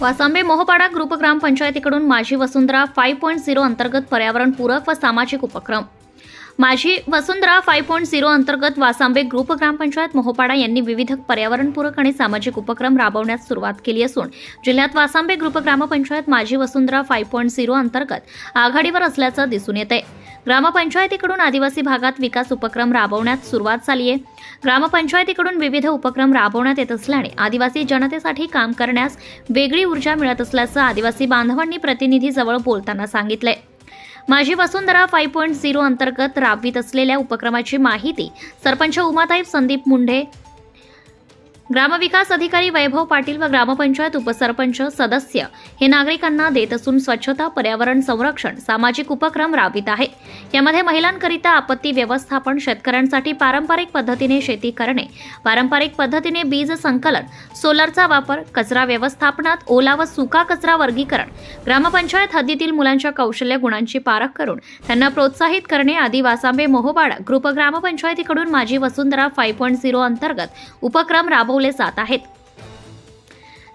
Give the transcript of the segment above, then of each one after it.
वासांबे Mohpada group ग्रामपंचायतीकडून माझी वसुंधरा five point zero अंतर्गत पर्यावरणपूरक व सामाजिक उपक्रम. माझी वसुंधरा फाय पॉईंट झिरो अंतर्गत वासांबे ग्रुप ग्रामपंचायत मोहोपाडा यांनी विविध पर्यावरणपूरक आणि सामाजिक उपक्रम राबवण्यास सुरुवात केली असून जिल्ह्यात वासांबे ग्रुप ग्रामपंचायत माझी वसुंधरा फाय पॉईंट झिरो अंतर्गत आघाडीवर असल्याचं दिसून येत आहे ग्रामपंचायतीकडून आदिवासी भागात विकास उपक्रम राबवण्यात सुरुवात झाली आहे ग्रामपंचायतीकडून विविध उपक्रम राबवण्यात येत असल्याने आदिवासी जनतेसाठी काम करण्यास वेगळी ऊर्जा मिळत असल्याचं आदिवासी बांधवांनी प्रतिनिधीजवळ बोलताना सांगितलंय. माझी वसुंधरा फाईव्ह पॉईंट झिरो अंतर्गत राबवित असलेल्या उपक्रमाची माहिती सरपंच उमाताईब संदीप मुंढे ग्रामविकास अधिकारी वैभव पाटील व ग्रामपंचायत उपसरपंच सदस्य हे नागरिकांना देत असून स्वच्छता पर्यावरण संरक्षण सामाजिक उपक्रम राबवित आहे यामध्ये महिलांकरिता आपत्ती व्यवस्थापन शेतकऱ्यांसाठी पारंपरिक पद्धतीने शेती करणे पारंपरिक पद्धतीने बीज संकलन सोलरचा वापर कचरा व्यवस्थापनात ओला व सुका कचरा वर्गीकरण ग्रामपंचायत हद्दीतील मुलांच्या कौशल्य गुणांची पारख करून त्यांना प्रोत्साहित करणे आदी वासांबे मोहोपाडा ग्रुप ग्रामपंचायतीकडून माझी वसुंधरा फाईव्ह पॉईंट झिरो अंतर्गत उपक्रम राबव राबवले जात आहेत.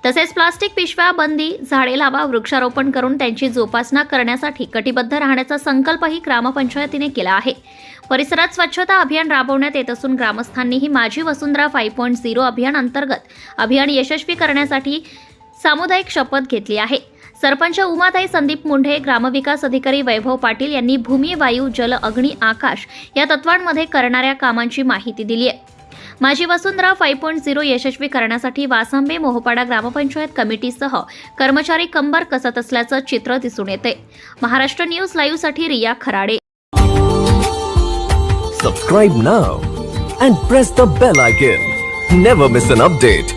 तसेच प्लास्टिक पिशव्या बंदी झाडे लावा वृक्षारोपण करून त्यांची जोपासना करण्यासाठी कटिबद्ध राहण्याचा संकल्पही ग्रामपंचायतीने केला आहे. परिसरात स्वच्छता अभियान राबवण्यात येत असून ग्रामस्थांनीही माझी वसुंधरा फाईव्ह पॉईंट झिरो अभियान अंतर्गत अभियान यशस्वी करण्यासाठी सामुदायिक शपथ घेतली आहे. सरपंच उमाताई संदीप मुंढे ग्रामविकास अधिकारी वैभव पाटील यांनी भूमी वायू जल अग्नी आकाश या तत्वांमध्ये करणाऱ्या कामांची माहिती दिली आहे. Majhi Vasundhara five point zero यशस्वी करण्यासाठी वासांबे मोहोपाडा ग्रामपंचायत कमिटीसह कर्मचारी कंबर कसत असल्याचं चित्र दिसून येते. Maharashtra news लाईव्हसाठी Riya Kharade. Subscribe now and press the bell icon never miss an update